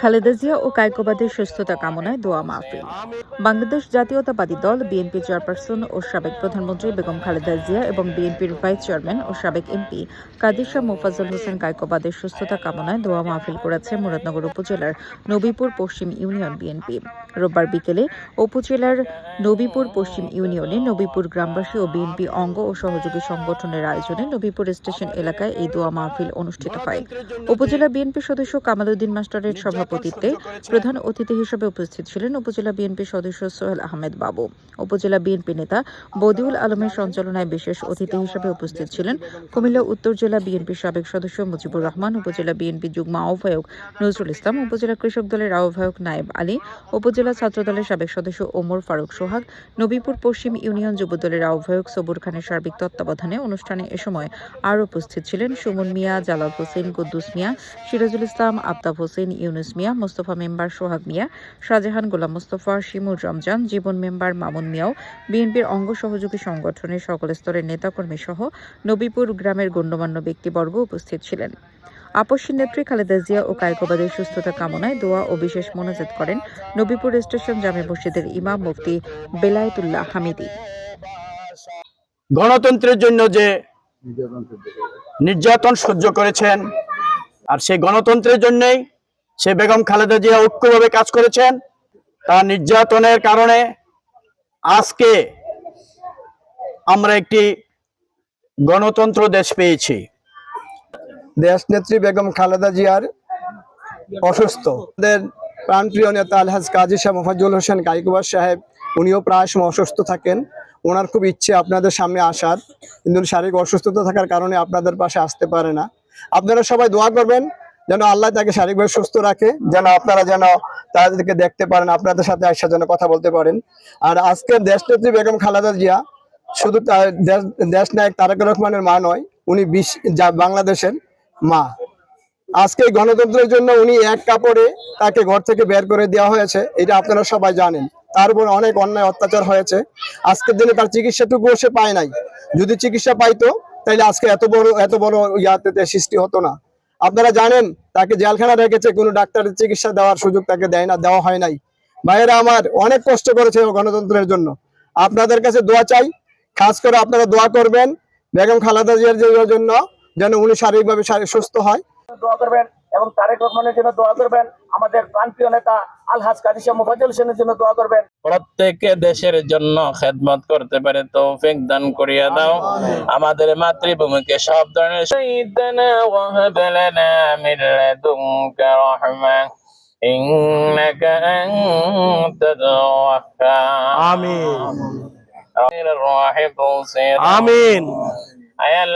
খালেদা জিয়া ও কায়কোবাদের সুস্থতা কামনায় দোয়া মাহফিল। বাংলাদেশ জাতীয়তাবাদী দল, বিএনপি চেয়ারপারসন ও সাবেক প্রধানমন্ত্রী বেগম খালেদা জিয়া এবং বিএনপির ভাইস চেয়ারম্যান ও সাবেক এমপি কাদির শাহ মোফাজ্জল হোসেন কায়কোবাদের সুস্থতা কামনায় দোয়া মাহফিল করেছে মুরাদনগর উপজেলার নবীপুর পশ্চিম ইউনিয়ন বিএনপি। রোববার বিকেলে উপজেলার নবীপুর পশ্চিম ইউনিয়নে নবীপুর গ্রামবাসী ও বিএনপি অঙ্গ ও সহযোগী সংগঠনের আয়োজনে নবীপুর স্টেশন এলাকায় এই দোয়া মাহফিল অনুষ্ঠিত হয়। উপজেলা বিএনপি সদস্য কামাল উদ্দিন মাস্টারের সভাপতিত্বে প্রধান অতিথি হিসেবে উপস্থিত ছিলেন উপজেলা বিএনপি সদস্য সোহেল আহমেদ বাবু। উপজেলা বিএনপি নেতা বদিউল আলমের সঞ্চালনায় বিশেষ অতিথি হিসেবে উপস্থিত ছিলেন কুমিল্লা উত্তর জেলা বিএনপির সাবেক সদস্য মুজিবুর রহমান, উপজেলা বিএনপি যুগ্ম আহ্বায়ক নজরুল ইসলাম, উপজেলা কৃষক দলের আহ্বায়ক নায়েব আলী, উপজেলা ছাত্র দলের সাবেক সদস্য ওমর ফারুক সোহাগ, নবীপুর পশ্চিম ইউনিয়ন যুব দলের আহ্বায়ক সবুর খানের সার্বিক তত্ত্বাবধানে অনুষ্ঠানে এ সময় আরও উপস্থিত ছিলেন সুমন মিয়া, জালাল হোসেন, কুদ্দুস মিয়া, সিরাজুল ইসলাম, আফতাব হোসেন, ইউনুস মিয়া, মোস্তফা মেম্বার সোহাগ মিয়া, শাহজাহান গোলাম মোস্তফা, শিমুর রমজান, জীবন মেম্বার মামুন মিয়াও, বিএনপির অঙ্গ সহযোগী সংগঠনের সকল স্তরের নেতাকর্মী সহ নবীপুর গ্রামের গণ্যমান্য ব্যক্তিবর্গ উপস্থিত ছিলেন। আপসী নেত্রী খালেদা জিয়া ও কায়কোবাদের সুস্থতা কামনায় দোয়া ও বিশেষ মোনাজাত করেন নবীপুর স্টেশন জামে মসজিদের ইমাম মুফতি বেলায়েতুল্লাহ হামিদি। গণতন্ত্রের জন্য যে নির্যাতন সহ্য করেছেন, আর সেই গণতন্ত্রের জন্যই সে বেগম খালেদা জিয়া ঐক্যভাবে কাজ করেছেন। তার নির্যাতনের কারণে আজকে আমরা একটি গণতন্ত্র দেশ পেয়েছি। দেশ নেত্রী বেগম খালেদা জিয়ার অসুস্থ। প্রাণপ্রিয় নেতা আলহাজ কাজী শাহ মোফাজ্জুল হোসেন কাইকুবার সাহেব, উনিও প্রায় সময় অসুস্থ থাকেন। ওনার খুব ইচ্ছে আপনাদের সামনে আসার। কিন্তু শারীরিক অসুস্থতা থাকার কারণে আপনাদের পাশে আসতে পারে না। আপনারা সবাই দোয়া করবেন। যেন আল্লাহ তাকে শারীরিকভাবে সুস্থ রাখে, যেন আপনারা যেন তাদেরকে দেখতে পারেন, আপনাদের সাথে আসার জন্য কথা বলতে পারেন। আর আজকে দেশ নেত্রী বেগম খালেদা জিয়া শুধু দেশ- নায়ক তারেক রহমানের মা নয়, উনি বিশ্ব, যা- বাংলাদেশের মা। আজকে গণতন্ত্রের জন্য উনি এক কাপড়ে তাকে ঘর থেকে বের করে দেওয়া হয়েছে, এটা আপনারা সবাই জানেন। তার উপর অনেক অন্যায় অত্যাচার হয়েছে। আজকের দিনে তার চিকিৎসাটুকুও সে পায় নাই। যদি চিকিৎসা পাইতো তাহলে আজকে এত বড় এত বড় ইয়াতে সৃষ্টি হতো না। আপনারা জানেন, তাকে জেলখানা রেখেছে, কোনো ডাক্তারের চিকিৎসা দেওয়ার সুযোগ তাকে দেয় না, দেওয়া হয় নাই। ভাইয়েরা আমার অনেক কষ্ট করেছে গণতন্ত্রের জন্য। আপনাদের কাছে দোয়া চাই, খাস করে আপনারা দোয়া করবেন, বেগম খালাদা জিয়ার জন্য, যেন উনি শারীরিকভাবে শারীরিক সুস্থ হয়। দোয়া করবেন। এবং তারেক রহমানের জন্য দোয়া করবেন। আমাদের প্রান্তীয় নেতা আলহাজ কাদিসা মুফাজুল হোসেনের জন্য দোয়া করবেন। প্রত্যেকে দেশের জন্য খেদমত করতে পারে তৌফিক দান করিয়া দাও। আমাদের মাতৃভূমিকে সব ধরনের শহীদানা ওয়াহাব লানা মিন লাদুনকা রাহমা। ইন্নাকা আনতাল ওয়াহ্হাব আমিন। আমিন আমিন। আয়াল